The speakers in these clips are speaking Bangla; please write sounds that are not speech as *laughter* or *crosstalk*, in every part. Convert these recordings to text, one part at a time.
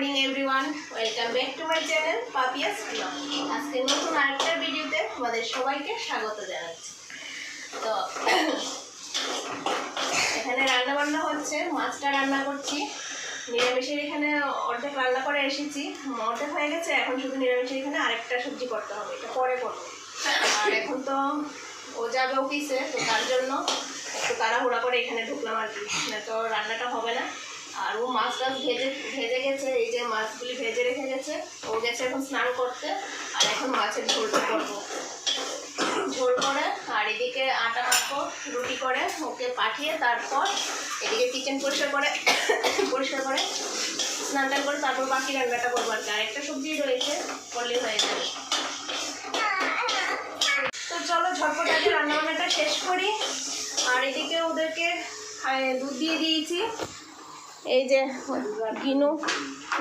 Morning everyone welcome back to my channel Papia's blog আজকে নতুন আরেকটা ভিডিওতে আমাদের সবাইকে স্বাগত জানাচ্ছি। তো, এখানে রান্না বান্না হচ্ছে, মাছটা রান্না করছি। নিরামিষের এখানে অর্ধেক রান্না করে এসেছি। অর্ধেক হয়ে গেছে, এখন শুধু নিরামিষের এখানে আরেকটা সবজি করতে হবে, এটা পরে করব। আর এখন তো ও যাবে অফিসে, তো তার জন্য একটু তাড়াহুড়া করে এখানে ঢুকলাম আর কি। না তো রান্নাটা হবে না। আর ও মাছ টাছ ভেজে ভেজে গেছে, এই যে মাছগুলি ভেজে রেখে গেছে। ও গেছে এখন স্নান করতে, আর এখন মাছের ঝোলটা করব। ঝোল করে, আর এদিকে আটা মাখবো, রুটি করে, ওকে পাঠিয়ে তারপর এদিকে কিচেন পরিষ্কার করে পরিষ্কার করে স্নান টান করে তারপর বাকি রান্নাটা করব আর কি। আরেকটা সবজি রয়েছে করলে হয়ে যাবে। তো চলো ঝটপট আগে রান্না বান্নাটা শেষ করি। আর এদিকে ওদেরকে দুধ দিয়ে দিয়েছি। এই যে, গিনু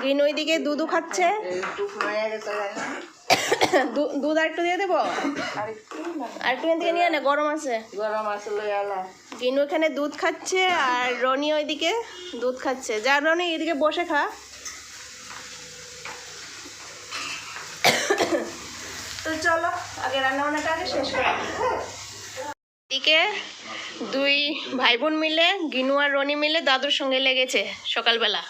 গিনু এদিকে দুধও খাচ্ছে। দুধ আর একটু দিয়ে দেবো? আর একটু থেকে নিয়ে নে, গরম আছে। গরম আছে গিনু এখানে দুধ খাচ্ছে আর রনি ওইদিকে দুধ খাচ্ছে। যা রনি, এদিকে বসে খা। তো চলো, আগে রান্না বান্নাটা আগে শেষ করি। এদিকে দুই ভাই বোন মিলে, গিনু আর রনি মিলে দাদুর সঙ্গে লেগেছে সকালবেলা।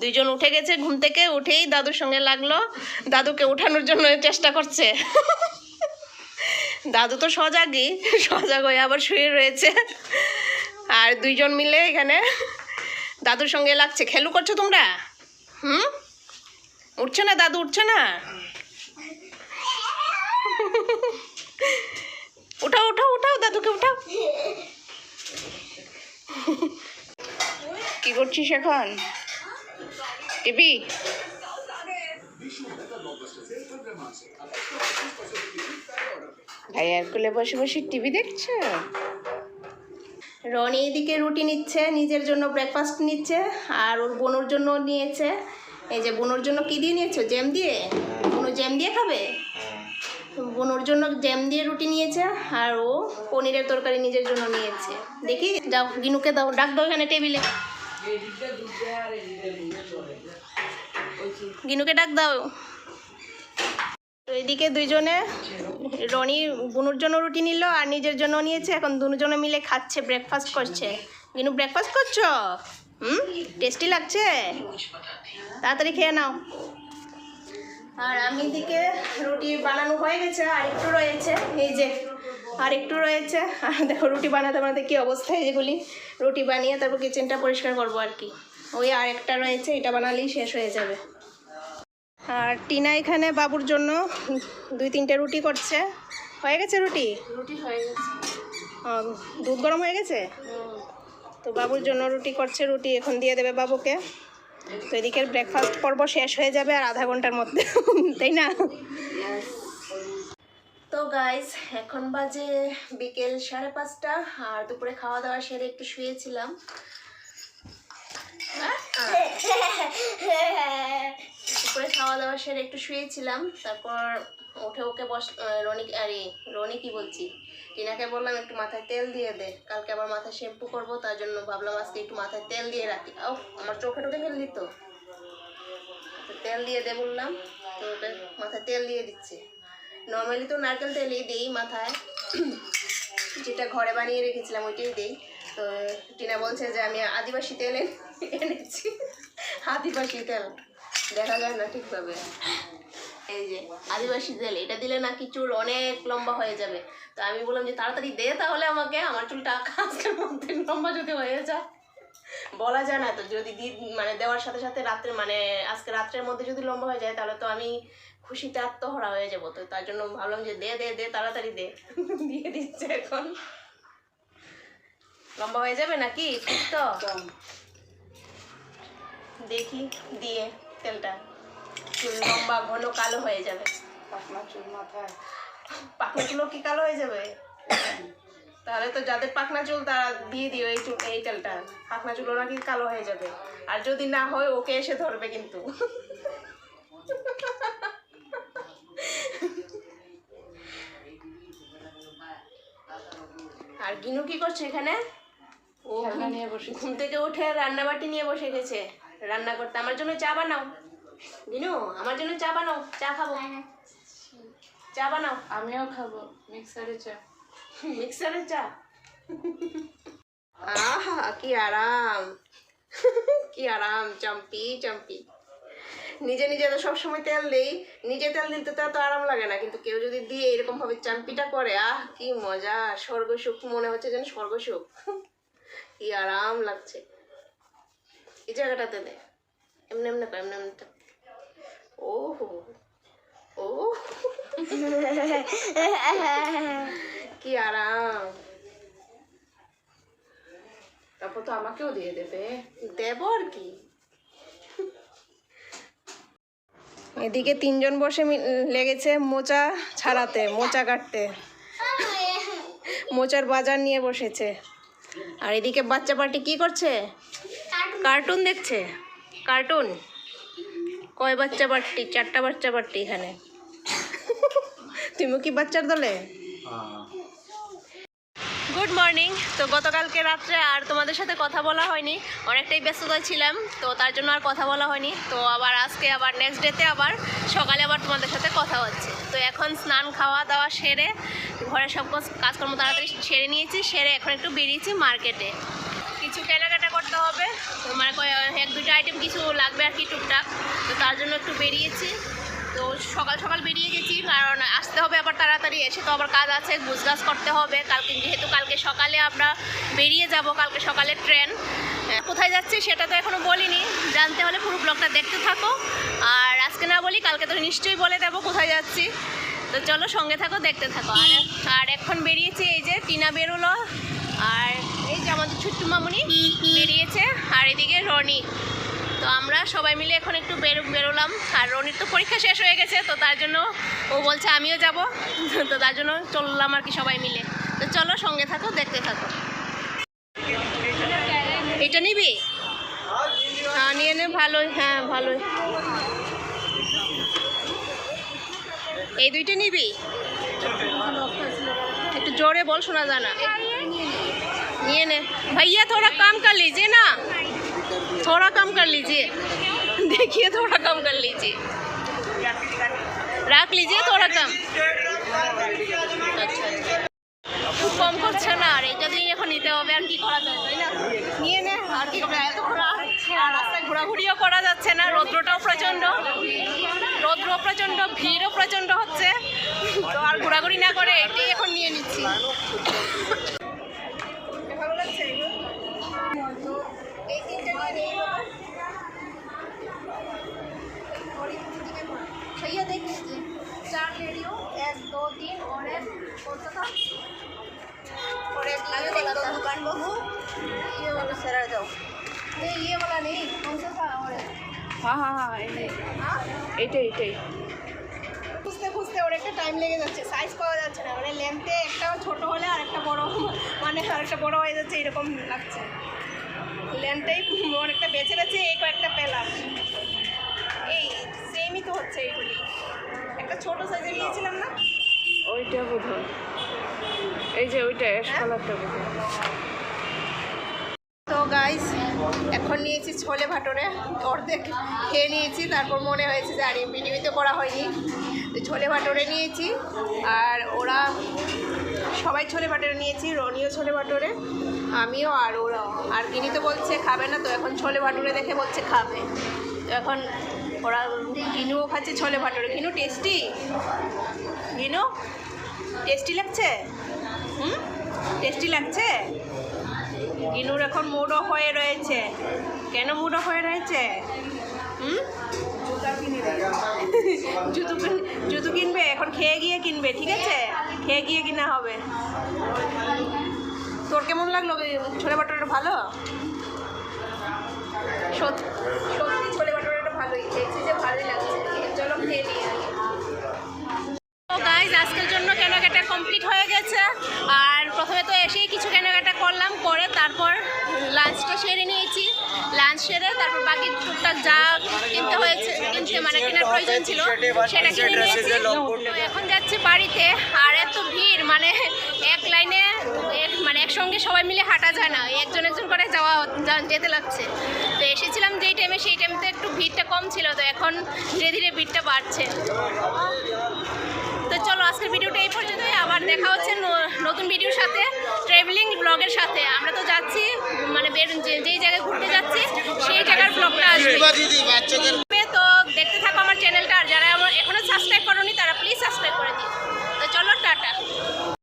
দুইজন উঠে গেছে ঘুম থেকে, উঠেই দাদুর সঙ্গে লাগল। দাদুকে উঠানোর জন্য চেষ্টা করছে। দাদু তো সজাগই, সজাগ হয়ে আবার শুয়ে রয়েছে। আর দুইজন মিলে এখানে দাদুর সঙ্গে লাগছে। খেলু করছ তোমরা? হুম? উঠছে না দাদু, উঠছে না? উঠাও উঠাও উঠাও, দাদুকে উঠাও। কি করছিস এখন? টিভি? ভাইয়ার কোলে বসে বসে টিভি দেখছ? রনি এদিকে রুটি নিচ্ছে, নিজের জন্য ব্রেকফাস্ট নিচ্ছে, আর ওর বোনোর জন্য নিয়েছে। এই যে বোনোর জন্য কি দিয়ে নিয়েছো? জ্যাম দিয়ে? বোনো জ্যাম দিয়ে খাবে? বোনোর জন্য জ্যাম দিয়ে রুটি নিয়েছে, আর ও পনিরের তরকারি নিজের জন্য নিয়েছে। দেখি, যাও, গিনুকে দাও, ডাক দাও এখানে টেবিলে গিনুকে ডাক দাও। এদিকে দুইজনে, রনি বুনুর জন্য রুটি নিল, আর নিজের জন্য নিয়েছে, এখন দুজনে মিলে খাচ্ছে ব্রেকফাস্ট করছে। গিনু ব্রেকফাস্ট করছ? হুম? টেস্টি লাগছে? তাড়াতাড়ি খেয়ে নাও। আর আমি দিকে রুটি বানানো হয়ে গেছে আর একটু রয়েছে এই যে আর একটু রয়েছে। আর *laughs* দেখো রুটি বানাতে বানাতে কী অবস্থা যেগুলি রুটি বানিয়ে তারপর কিচেনটা পরিষ্কার করব আর কি। ওই আর একটা রয়েছে এটা বানালেই শেষ হয়ে যাবে। আর টিনা এখানে বাবুর জন্য দুই তিনটে রুটি করছে। হয়ে গেছে রুটি? রুটি হয়ে গেছে। দুধ গরম হয়ে গেছে? তো বাবুর জন্য রুটি করছে রুটি এখন দিয়ে দেবে বাবুকে। তো এদিকের ব্রেকফাস্ট পর্ব শেষ হয়ে যাবে আর আধা ঘণ্টার মধ্যে, তাই না? তো গাইজ এখন বাজে বিকেল সাড়ে পাঁচটা আর দুপুরে খাওয়া দাওয়া সেরে একটু শুয়েছিলাম। দুপুরে খাওয়া দাওয়া সেরে একটু শুয়েছিলাম। তারপর উঠে ওকে বস রনি, আরে, রনি কি বলছি? টিনাকে বললাম একটু মাথায় তেল দিয়ে দে। কালকে আবার মাথায় শ্যাম্পু করব, তার জন্য ভাবলাম আজকে একটু মাথায় তেল দিয়ে রাখি। ও আমার চোখে টোকে ফেললি তো। তেল দিয়ে দে বললাম, তো ওকে মাথায় তেল দিয়ে দিচ্ছে। নর্মালি তো নারকেল তেলই দিই মাথায়। যেটা ঘরে বানিয়ে রেখেছিলাম ওইটাই দিই। তো টিনা বলছে যে আমি আদিবাসী তেল এনে- এনেছি। আদিবাসী তেল। দেখা যায় না ঠিকভাবে। এই যে আদিবাসী এটা দিলে নাকি চুল অনেক লম্বা হয়ে যাবে। তো আমি বললাম যে তাড়াতাড়ি দে তাহলে আমাকে আমার চুলটা আজকের মধ্যে লম্বা যদি হয়ে যায়। বলা যায় না তো যদি দি মানে দেওয়ার সাথে সাথে রাত্রে মানে আজকে রাত্রের মধ্যে যদি লম্বা হয়ে যায় তাহলে তো আমি খুশিতে আত্মহরা হয়ে যাব। তো তার জন্য ভাবলাম যে দে দে দে তাড়াতাড়ি দে। দিয়ে দিচ্ছে এখন। লম্বা হয়ে যাবে নাকি? তো? দেখি দিয়ে। তেলটা। চুল লম্বা ঘন কালো হয়ে যাবে। পাকনা চুল মাথায়। পাকনা চুলও কি কালো হয়ে যাবে? তাহলে তো যাদের পাকনা চুল তারা দিয়ে দিও এই চুল এই তেলটা। পাকনা চুলও নাকি কালো হয়ে যাবে। আর যদি না হয় ওকে এসে ধরবে কিন্তু। আর গিনু কি করছে এখানে? ও নিয়ে বসে ঘুম থেকে উঠে রান্নাবাটি নিয়ে বসে গেছে। রান্না করতে। আমার জন্য চা বানাও। দিনু আমার জন্য চা বানাও। চা খাব। চা বানাও। আমিও খাব মিক্সারে চা। মিক্সারে চা? আহা কি আরাম। কি আরাম চম্পি চম্পি। নিজে নিজে তো সবসময় তেল দেই। নিজে তেল দিতে তো এত আরাম লাগে না কিন্তু কেউ যদি দিয়ে এরকম ভাবে চাম্পিটা করে আহ কি মজা। স্বর্গ সুখ মনে হচ্ছে যেন স্বর্গ সুখ কি আরাম লাগছে। এই জায়গাটাতে দে। এমনি এমনি কর, এমনি এমনি ও হো ও কি আরাম। তারপর তো আমাকেও দিয়ে দেবে। দেব আর কি। এদিকে তিনজন বসে মি- লেগেছে মোচা ছাড়াতে মোচা কাটতে। মোচার বাজার নিয়ে বসেছে। আর এদিকে বাচ্চা পার্টি কি করছে? কার্টুন দেখছে? কার্টুন? কয় বাচ্চা পার্টি চারটা বাচ্চা পার্টি এখানে। তুমি কি বাচ্চার দলে? গুড মর্নিং তো গতকালকে রাত্রে আর তোমাদের সাথে কথা বলা হয়নি। অনেকটাই ব্যস্ততা ছিলাম, তো তার জন্য আর কথা বলা হয়নি। তো আবার আজকে, আবার নেক্সট ডেতে আবার সকালে আবার তোমাদের সাথে কথা হচ্ছে। তো এখন স্নান খাওয়া দাওয়া সেরে ঘরে সব কাজকর্ম তাড়াতাড়ি সেরে নিয়েছি, সেরে এখন একটু বেরিয়েছি মার্কেটে। তো মানে এক দুটো আইটেম কিছু লাগবে আর কি টুকটাক। তো তার জন্য একটু বেরিয়েছি। তো সকাল সকাল বেরিয়ে গেছি, কারণ আসতে হবে আবার তাড়াতাড়ি। এসে তো আবার কাজ আছে গুজগাছ করতে হবে। কালকে যেহেতু কালকে সকালে আমরা বেরিয়ে যাব, কালকে সকালে ট্রেন। কোথায় যাচ্ছি সেটা তো এখনও বলিনি। জানতে হলে পুরো ব্লগটা দেখতে থাকো। আর আজকে না বলি, কালকে তো নিশ্চয়ই বলে দেবো কোথায় যাচ্ছি। তো চলো সঙ্গে থাকো, দেখতে থাকো। আর আর এখন বেরিয়েছি, এই যে টিনা বেরোলো। আর এই যে আমাদের ছোট্ট মামুনি বেরিয়েছে, আর এদিকে রনি। তো আমরা সবাই মিলে এখন একটু বেরো, বেরোলাম। আর রনির তো পরীক্ষা শেষ হয়ে গেছে, তো তার জন্য ও বলছে আমিও যাব। তো তার জন্য চললাম আর কি সবাই মিলে। তো চলো সঙ্গে থাকো, দেখতে থাকো। এটা নিবি? হ্যাঁ নিয়ে নে, ভালোই হ্যাঁ ভালোই। এই দুইটা নিবি? একটু জোরে বল, শোনা যায় না। নিয়ে নে भैया थोड़ा काम कर लीजिए ना थोड़ा कम कर लीजिए देखिए थोड़ा कम कर लीजिए रख लीजिए थोड़ा कम আচ্ছা আচ্ছা। খুব কম করছে না আর এটা দিয়ে এখন নিতে হবে আর কি করা যায় তাই না নিয়ে নে আর কি করবে এত ঘোরা আর রাস্তায় ঘোরাঘুরিও করা যাচ্ছে না রৌদ্রটাও প্রচণ্ড রৌদ্র প্রচণ্ড ভিড়ও প্রচণ্ড হচ্ছে তো আর ঘোরাঘুরি না করে এটাই এখন নিয়ে নিচ্ছি भैया देख लीजिए चार लेडियो एक दो तीन और एक कौन सा था और एक दुकान बहू ये वाला सर जाओ नहीं ये वाला नहीं। कौन सा था और हाँ हाँ हाँ एटे एटे খুঁজতে খুঁজতে ওর একটা টাইম লেগে যাচ্ছে সাইজ পাওয়া যাচ্ছে না। মানে লেন্থে একটা ছোট হলে আর একটা বড় *laughs* মানে আর একটা বড় হয়ে যাচ্ছে এরকম লাগছে। লেন্থটাই অনেকটা বেছে বেছে এই কয়েকটা পেলাম। এই সেমই তো হচ্ছে এইগুলি। একটা ছোট সাইজের নিয়েছিলাম না? ওইটা বোধ এই যে ওইটা অ্যাশ? কালারটা বোধ তো গাইস এখন নিয়েছি ছোলে ভাটরে, অর্ধেক খেয়ে নিয়েছি, তারপর মনে হয়েছে যে আর ভিডিওতে করা হয়নি। তো ছোলে ভাটরে নিয়েছি, আর ওরা সবাই ছোলে ভাটরে নিয়েছি, রনিও ছোলে ভাটরে, আমিও আর ওরাও। আর গিনি তো বলছে খাবে না, তো এখন ছোলে ভাটুরে দেখে বলছে খাবে। তো এখন ওরা গিনুও খাচ্ছে, ছোলে ভাটুরে। গিনু, টেস্টি? গিনু, টেস্টি লাগছে? হুম? টেস্টি লাগছে? গিনুর এখন মুডো হয়ে রয়েছে। কেন মুডো হয়ে রয়েছে? হুম? জুতো জুতো কিনবে? এখন খেয়ে গিয়ে কিনবে, ঠিক আছে? খেয়ে গিয়ে কিনা হবে। তোর কেমন লাগল? ছোলে বাটোরাটা ভালো? সত্যি সত্যি ছোলে বাটোরাটা ভালোই। খেয়েছি যে ভালোই লাগছে। চলো খেয়ে নিয়ে আজকের জন্য কেনাকাটা কমপ্লিট হয়ে সেরে নিয়েছি লাঞ্চ সেরে তারপর বাকি টুকটাক যা কিনতে হয়েছে কিনতে মানে কেনার প্রয়োজন ছিল সেটা কিনে নিয়েছি। এখন যাচ্ছি বাড়িতে আর এত ভিড় মানে এক লাইনে এক মানে একসঙ্গে সবাই মিলে হাঁটা যায় না একজন একজন করে যাওয়া যেতে লাগছে। তো এসেছিলাম যেই টাইমে সেই টাইমে টাইমতে একটু ভিড়টা কম ছিল তো এখন ধীরে ধীরে ভিড়টা বাড়ছে। পর্যন্তই আবার দেখা হচ্ছে নতুন ভিডিওর সাথে ট্রেভেলিং ব্লগের সাথে। আমরা তো যাচ্ছি মানে যেই জায়গায় ঘুরতে যাচ্ছি সেই জায়গার ব্লগটা আসবে। তো দেখতে থাকো আমার চ্যানেলটা আর যারা আমার এখনও সাবস্ক্রাইব করনি তারা